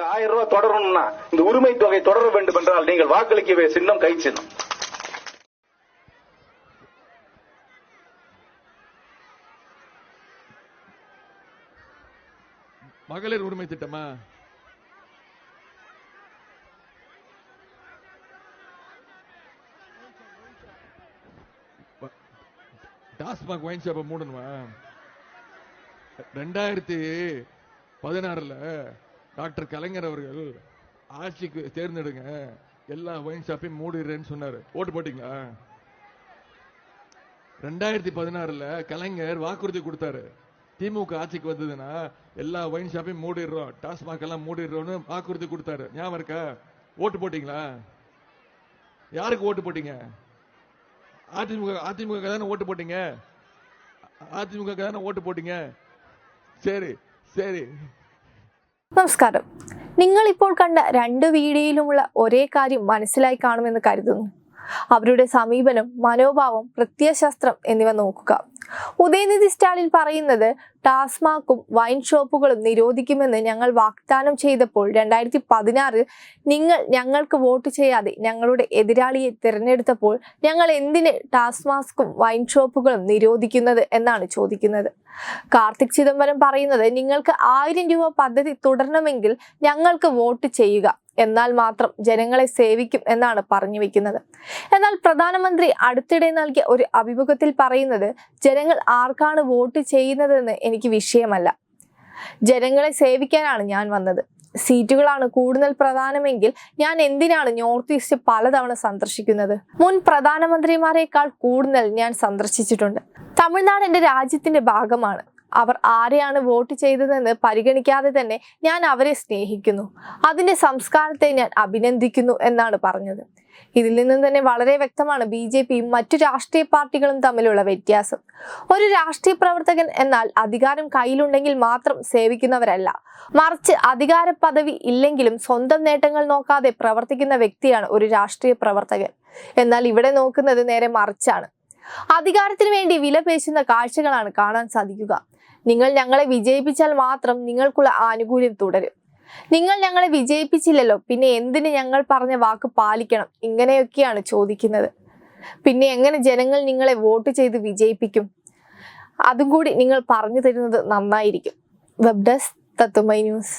இந்த ஆயிரம் ரூபாய் தொடரணும்னா இந்த உரிமை தொகை தொடர வேண்டும் என்றால் நீங்கள் வாக்களிக்க சின்னம் கை சின்னம். மகளிர் உரிமை திட்டமா? டாஸ்மாக் ஒயின் ஷாப்பை மூடணுமா? ரெண்டாயிரத்தி பதினாறுல டாக்டர் கலைஞர் அவர்கள் ஆட்சிக்கு தேர்ந்தெடுங்க. எல்லா ஒயின் ஷாப்பையும் மூடிடுறேன்னு சொன்னார். ஓட்டு போட்டீங்களா? ரெண்டாயிரத்தி பதினாறுல கலைஞர் வாக்குறுதி கொடுத்தாரு. திமுக ஆட்சிக்கு வந்ததுன்னா எல்லா ஒயின் ஷாப்பையும் மூடிடுறோம். டாஸ்மாக் எல்லாம் மூடிடுறோம்னு வாக்குறுதி கொடுத்தாரு. ஞாபகம் இருக்கா? ஓட்டு போட்டீங்களா? யாருக்கு ஓட்டு போட்டீங்க? அதிமுக அதிமுக தானே ஓட்டு போட்டீங்க? அதிமுக தானே ஓட்டு போட்டீங்க? சரி சரி. നമസ്കാരം. നിങ്ങൾ ഇപ്പോൾ കണ്ട രണ്ട് വീഡിയോയിലുമുള്ള ഒരേ കാര്യം മനസ്സിലായി കാണുമെന്ന് കരുതുന്നു. അവരുടെ സമീപനം മനോഭാവം പ്രത്യയശാസ്ത്രം എന്നിവ നോക്കുക. ഉദയനിധി സ്റ്റാലിൻ പറയുന്നത് ടാസ്മാക്കും വൈൻ ഷോപ്പുകളും നിരോധിക്കുമെന്ന് ഞങ്ങൾ വാഗ്ദാനം ചെയ്തപ്പോൾ രണ്ടായിരത്തി പതിനാറിൽ നിങ്ങൾ ഞങ്ങൾക്ക് വോട്ട് ചെയ്യാതെ ഞങ്ങളുടെ എതിരാളിയെ തിരഞ്ഞെടുത്തപ്പോൾ ഞങ്ങൾ എന്തിന് ടാസ്മാസ്കും വൈൻ ഷോപ്പുകളും നിരോധിക്കുന്നത് എന്നാണ് ചോദിക്കുന്നത്. കാർത്തിക് ചിദംബരം പറയുന്നത് നിങ്ങൾക്ക് ആയിരം രൂപ പദ്ധതി തുടരണമെങ്കിൽ ഞങ്ങൾക്ക് വോട്ട് ചെയ്യുക. എന്നാൽ മാത്രം ജനങ്ങളെ സേവിക്കും എന്നാണ് പറഞ്ഞു വെക്കുന്നത്. എന്നാൽ പ്രധാനമന്ത്രി അടുത്തിടെ നൽകിയ ഒരു അഭിമുഖത്തിൽ പറയുന്നത് ജനങ്ങൾ ആർക്കാണ് വോട്ട് ചെയ്യുന്നതെന്ന് എനിക്ക് വിഷയമല്ല. ജനങ്ങളെ സേവിക്കാനാണ് ഞാൻ വന്നത്. സീറ്റുകളാണ് കൂടുതൽ പ്രധാനമെങ്കിൽ ഞാൻ എന്തിനാണ് നോർത്ത് ഈസ്റ്റ് പലതവണ സന്ദർശിക്കുന്നത്? മുൻ പ്രധാനമന്ത്രിമാരെക്കാൾ കൂടുതൽ ഞാൻ സന്ദർശിച്ചിട്ടുണ്ട്. തമിഴ്നാട് എന്റെ രാജ്യത്തിന്റെ ഭാഗമാണ്. അവർ ആരെയാണ് വോട്ട് ചെയ്തതെന്ന് പരിഗണിക്കാതെ തന്നെ ഞാൻ അവരെ സ്നേഹിക്കുന്നു. അതിന്റെ സംസ്കാരത്തെ ഞാൻ അഭിനന്ദിക്കുന്നു എന്നാണ് പറഞ്ഞത്. ഇതിൽ നിന്നും തന്നെ വളരെ വ്യക്തമാണ് ബി ജെ പിയും മറ്റു രാഷ്ട്രീയ പാർട്ടികളും തമ്മിലുള്ള വ്യത്യാസം. ഒരു രാഷ്ട്രീയ പ്രവർത്തകൻ എന്നാൽ അധികാരം കയ്യിലുണ്ടെങ്കിൽ മാത്രം സേവിക്കുന്നവരല്ല. മറിച്ച് അധികാര പദവി ഇല്ലെങ്കിലും സ്വന്തം നേട്ടങ്ങൾ നോക്കാതെ പ്രവർത്തിക്കുന്ന വ്യക്തിയാണ് ഒരു രാഷ്ട്രീയ പ്രവർത്തകൻ. എന്നാൽ ഇവിടെ നോക്കുന്നത് നേരെ മറിച്ചാണ്. അധികാരത്തിന് വേണ്ടി വില പേശുന്ന കാഴ്ചകളാണ് കാണാൻ സാധിക്കുക. നിങ്ങൾ ഞങ്ങളെ വിജയിപ്പിച്ചാൽ മാത്രം നിങ്ങൾക്കുള്ള ആനുകൂല്യം തുടരും. നിങ്ങൾ ഞങ്ങളെ വിജയിപ്പിച്ചില്ലല്ലോ പിന്നെ എന്തിന് ഞങ്ങൾ പറഞ്ഞ വാക്ക് പാലിക്കണം? ഇങ്ങനെയൊക്കെയാണ് ചോദിക്കുന്നത്. പിന്നെ എങ്ങനെ ജനങ്ങൾ നിങ്ങളെ വോട്ട് ചെയ്ത് വിജയിപ്പിക്കും? അതും കൂടി നിങ്ങൾ പറഞ്ഞു തരുന്നത് നന്നായിരിക്കും. വെബ് ഡെസ്ക് തത്തുമൈ ന്യൂസ്